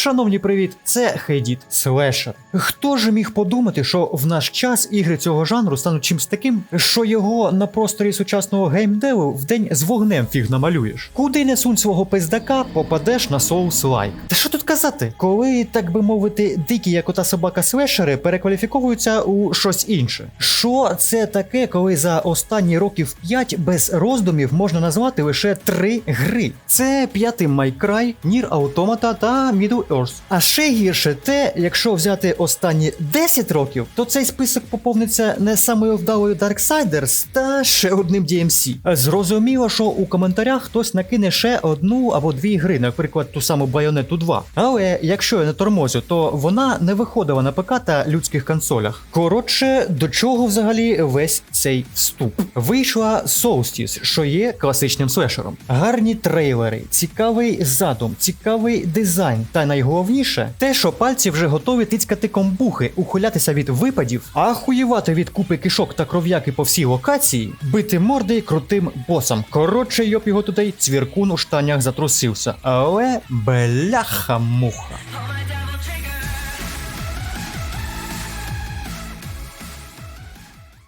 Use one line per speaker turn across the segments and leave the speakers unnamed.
Шановні, привіт, це Хейдіт Слешер. Хто ж міг подумати, що в наш час ігри цього жанру стануть чимсь таким, що його на просторі сучасного геймдеву в день з вогнем фіг намалюєш? Куди не сунь свого пиздака, попадеш на Souls лайк. Та що тут казати? Коли, так би мовити, дикі як ота собака слешери перекваліфіковуються у щось інше. Що це таке, коли за останні років 5 без роздумів можна назвати лише три гри? Це п'ятий Cry, Nier Automata та Middle Earth. А ще гірше те, якщо взяти останні 10 років, то цей список поповниться не самою вдалою Darksiders та ще одним DMC. Зрозуміло, що у коментарях хтось накине ще одну або дві гри, наприклад, ту саму Bayonetta 2. Але якщо я не тормозю, то вона не виходила на ПК та людських консолях. Коротше, до чого взагалі весь цей вступ? Вийшла Solstice, що є класичним слешером. Гарні трейлери, цікавий задум, цікавий дизайн, та найголовніше те, що пальці вже готові тицькати комбухи, ухилятися від випадів, а хуєвати від купи кишок та кров'яки по всій локації, бити морди крутим босом. Коротше, йоп його туди, цвіркун у штанях затрусився. Але бляха-муха.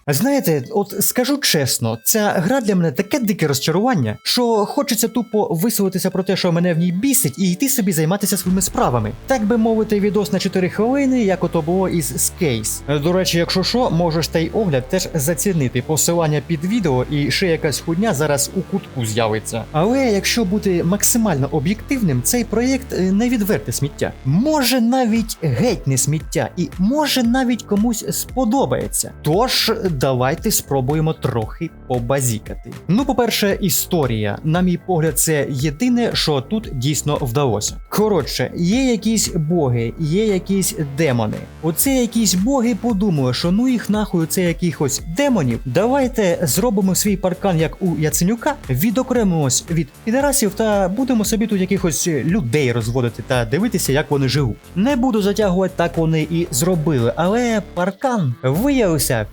Знаєте, от скажу чесно, ця гра для мене таке дике розчарування, що хочеться тупо висловитися про те, що мене в ній бісить, і йти собі займатися своїми справами. Так би мовити, відос на 4 хвилини, як ото було із Skase. До речі, якщо що, можеш той огляд теж зацінити. Посилання під відео і ще якась худня зараз у кутку з'явиться. Але якщо бути максимально об'єктивним, цей проєкт е, не відверте сміття. Може навіть геть не сміття, і може навіть комусь сподобається. Тож давайте спробуємо трохи побазікати. Ну, по-перше, історія. На мій погляд, це єдине, що тут дійсно вдалося. Коротше, є якісь боги, є якісь демони. Оце якісь боги подумали, що ну їх нахуй це якихось демонів. Давайте зробимо свій паркан, як у Яценюка, відокремимось від підарасів та будемо собі тут якихось людей розводити та дивитися, як вони живуть. Не буду затягувати, так вони і зробили, але паркан виявився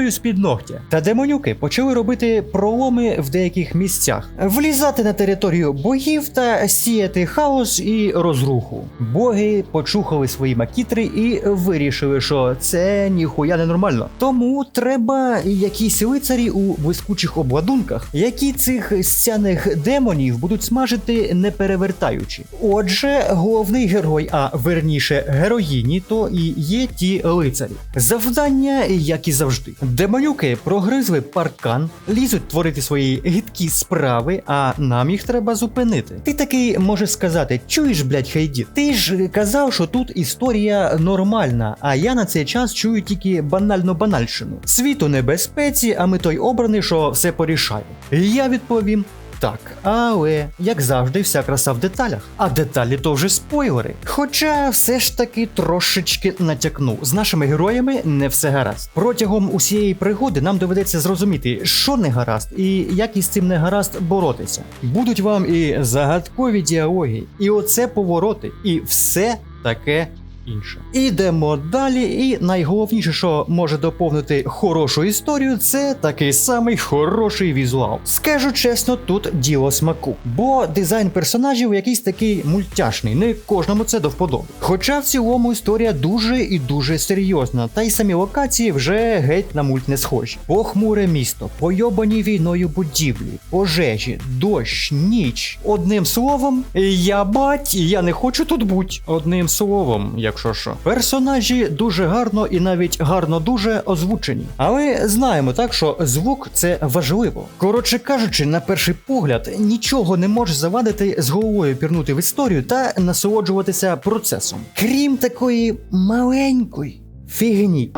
фігньою з-під ногтя. Та демонюки почали робити проломи в деяких місцях, влізати на територію богів та сіяти хаос і розруху. Боги почухали свої макітри і вирішили, що це ніхуя не нормально. Тому треба якісь лицарі у блискучих обладунках, які цих сяних демонів будуть смажити не перевертаючи. Отже, головний герой, а верніше героїні, то і є ті лицарі. Завдання, як і завжди. Демонюки прогризли паркан, лізуть творити свої гидкі справи, а нам їх треба зупинити. Ти такий можеш сказати: чуєш, блядь, хайді, ти ж казав, що тут історія нормальна, а я на цей час чую тільки банальну банальщину. Світ у небезпеці, а ми той обраний, що все порішає. Я відповім. Так, але як завжди, вся краса в деталях. А деталі то вже спойлери. Хоча все ж таки трошечки натякну. З нашими героями не все гаразд. Протягом усієї пригоди нам доведеться зрозуміти, що не гаразд, і як із цим не гаразд боротися. Будуть вам і загадкові діалоги, і оце повороти, і все таке інше. Ідемо далі, і найголовніше, що може доповнити хорошу історію, це такий самий хороший візуал. Скажу чесно, тут діло смаку, бо дизайн персонажів якийсь такий мультяшний, не кожному це до вподоби. Хоча в цілому історія дуже і дуже серйозна, та й самі локації вже геть на мульт не схожі. Похмуре місто, пойобані війною будівлі, пожежі, дощ, ніч. Одним словом, я бать, я не хочу тут бути. Одним словом, якщо що. Персонажі дуже гарно і навіть гарно дуже озвучені. Але знаємо так, що звук це важливо. Коротше кажучи, на перший погляд, нічого не може завадити з головою пірнути в історію та насолоджуватися процесом. Крім такої маленької фігні.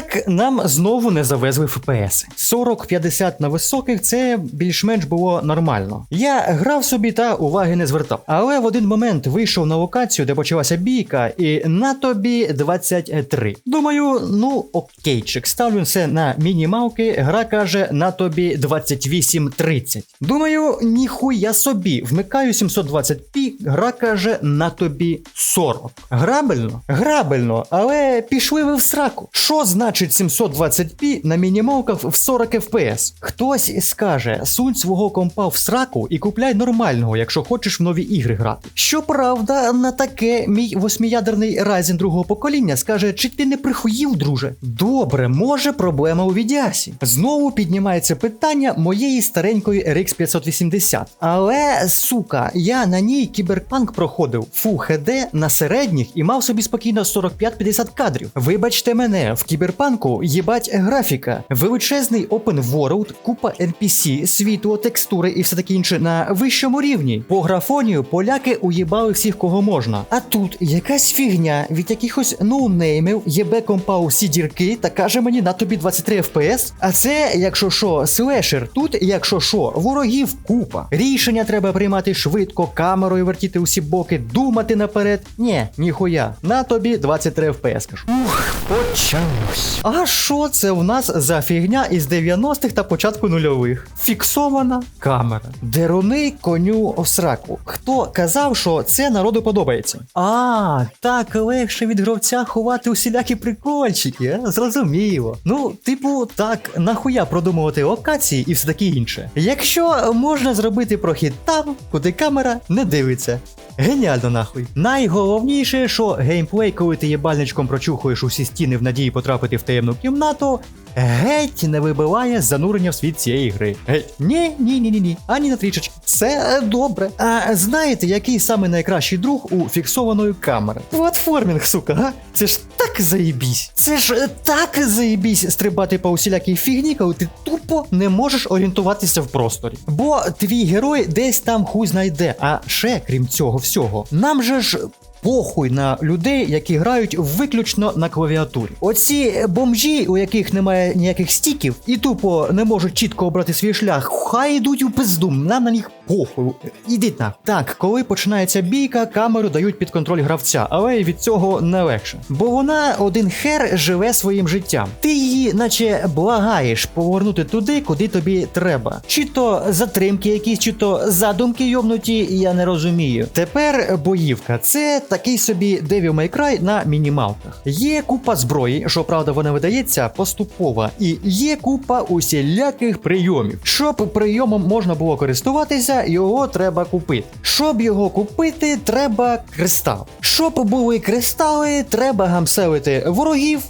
Так нам знову не завезли ФПС. 40-50 на високих це більш-менш було нормально. Я грав собі та уваги не звертав. Але в один момент вийшов на локацію, де почалася бійка, і на тобі 23. Думаю, ну окейчик, ставлю все на мінімалки. Гра каже на тобі 28-30. Думаю, ніхуя собі. Вмикаю 720p, гра каже на тобі 40. Грабельно? Грабельно, але пішли ви в сраку. Що значить? 720p на мінімалках в 40 FPS. Хтось скаже, сунь свого компа в сраку і купляй нормального, якщо хочеш в нові ігри грати. Щоправда, на таке мій восьмиядерний Ryzen другого покоління скаже, чи ти не прихуїв, друже? Добре, може проблема у відясі. Знову піднімається питання моєї старенької RX 580. Але, сука, я на ній кіберпанк проходив Full HD на середніх і мав собі спокійно 45-50 кадрів. Вибачте мене, в кіберпанку їбать графіка, величезний open world, купа NPC, світло, текстури і все таке інше на вищому рівні. По графонію поляки уїбали всіх, кого можна. А тут якась фігня від якихось ноунеймів єбе компа усі дірки та каже мені на тобі 23 FPS. А це, якщо що, слешер. Тут, якщо що, ворогів купа. Рішення треба приймати швидко, камерою вертіти усі боки, думати наперед. Ні, ніхуя. На тобі 23 FPS кажу. Ух, почалось. А що це у нас за фігня із 90-х та початку нульових? Фіксована камера. Деруни коню в сраку. Хто казав, що це народу подобається? А, так легше від гравця ховати усілякі прикольчики, а? зрозуміло. Ну, типу, так, нахуя продумувати локації і все таке інше. Якщо можна зробити прохід там, куди камера не дивиться. Геніально нахуй. Найголовніше, що геймплей, коли ти єбальничком прочухуєш усі стіни в надії потрапити в таємну кімнату, геть не вибиває занурення в світ цієї гри. Геть. Ні, ні, ні, ні, ні. Ані на трішечки. Це е, добре. А знаєте, який саме найкращий друг у фіксованої камери? Платформінг, сука, га? Це ж так заєбісь. Це ж е, так заєбісь стрибати по усілякій фігні, коли ти тупо не можеш орієнтуватися в просторі. Бо твій герой десь там хуй знайде. А ще, крім цього всього, нам же ж. Похуй на людей, які грають виключно на клавіатурі. Оці бомжі, у яких немає ніяких стіків, і тупо не можуть чітко обрати свій шлях, хай йдуть у пизду, нам на них похуй. Ідіть на. Так, коли починається бійка, камеру дають під контроль гравця, але від цього не легше. Бо вона один хер живе своїм життям. Ти її, наче благаєш, повернути туди, куди тобі треба. Чи то затримки якісь, чи то задумки йобнуті, я не розумію. Тепер боївка. Це такий собі Devil May Cry на мінімалках. Є купа зброї, що правда вона видається поступово, і є купа усіляких прийомів. Щоб прийомом можна було користуватися, його треба купити. Щоб його купити, треба кристал. Щоб були кристали, треба гамселити ворогів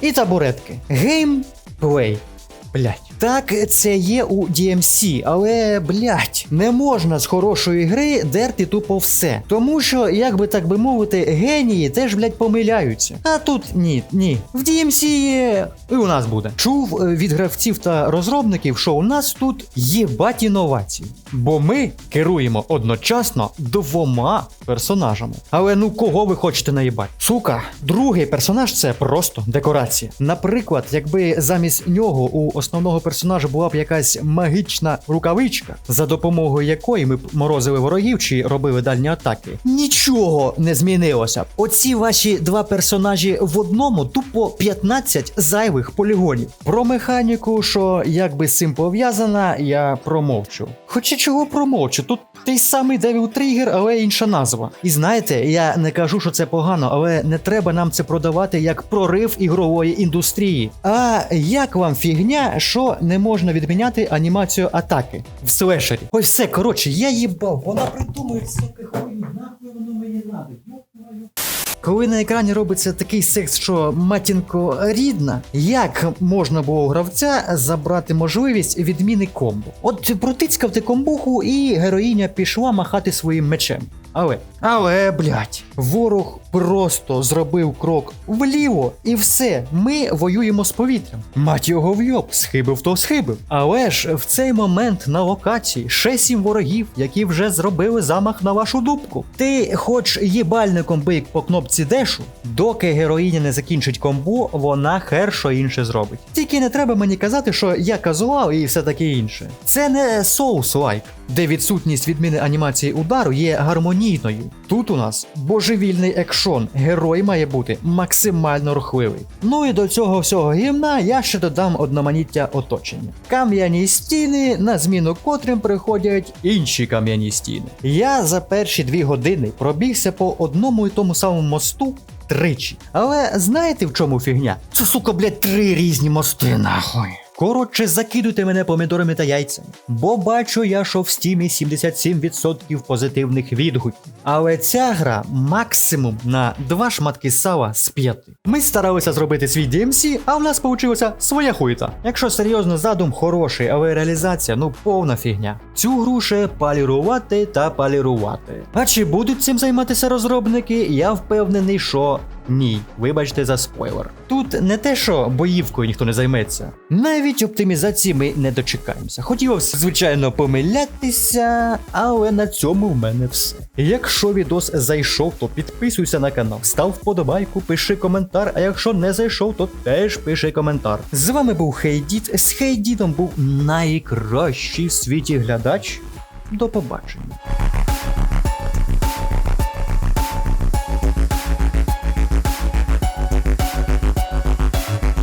і табуретки. Геймплей. Блять. Так, це є у DMC, але блять, не можна з хорошої гри дерти тупо все. Тому що, як би так би мовити, генії теж, блять, помиляються. А тут ні, ні. В DMC є. І у нас буде. Чув е, від гравців та розробників, що у нас тут єбать інновації. Бо ми керуємо одночасно двома персонажами. Але ну кого ви хочете наїбати? Сука, другий персонаж це просто декорація. Наприклад, якби замість нього у основного персонажа була б якась магічна рукавичка, за допомогою якої ми б морозили ворогів чи робили дальні атаки. Нічого не змінилося. Оці ваші два персонажі в одному тупо 15 зайвих полігонів. Про механіку, що якби з цим пов'язана, я промовчу. Хоча чого промовчу? Тут той самий Devil Trigger, але інша назва. І знаєте, я не кажу, що це погано, але не треба нам це продавати як прорив ігрової індустрії. А як вам фігня, що не можна відміняти анімацію атаки в слешері? Ой, все, коротше, я їбав, вона придумує всяке хуйні, нахуй воно мені надо. Коли на екрані робиться такий секс, що матінко рідна, як можна було у гравця забрати можливість відміни комбо? От протицькав ти комбуху, і героїня пішла махати своїм мечем. Але, але, блядь, ворог просто зробив крок вліво, і все, ми воюємо з повітрям. Мать його вйоб, схибив то схибив. Але ж в цей момент на локації ще сім ворогів, які вже зробили замах на вашу дубку. Ти хоч їбальником бий по кнопці дешу, доки героїня не закінчить комбо, вона хер що інше зробить. Тільки не треба мені казати, що я казуал і все таке інше. Це не соус-лайк, де відсутність відміни анімації удару є гармонійною. Тут у нас божевільний екшон. Герой має бути максимально рухливий. Ну і до цього всього гімна я ще додам одноманіття оточення. Кам'яні стіни, на зміну котрим приходять інші кам'яні стіни. Я за перші дві години пробігся по одному і тому самому мосту тричі. Але знаєте в чому фігня? Це сука, блядь, три різні мости, нахуй. Коротше, закидуйте мене помідорами та яйцями. Бо бачу я, що в стімі 77% позитивних відгуків. Але ця гра максимум на два шматки сала з п'яти. Ми старалися зробити свій DMC, а в нас вийшла своя хуйта. Якщо серйозно, задум хороший, але реалізація ну повна фігня. Цю гру ще полірувати та полірувати. А чи будуть цим займатися розробники? Я впевнений, що ні, вибачте за спойлер. Тут не те, що боївкою ніхто не займеться. Навіть оптимізації ми не дочекаємося. Хотілося, звичайно, помилятися, але на цьому в мене все. Якщо відос зайшов, то підписуйся на канал, став вподобайку, пиши коментар. А якщо не зайшов, то теж пиши коментар. З вами був Хейдіт. З Хейдітом був найкращий в світі глядач. До побачення.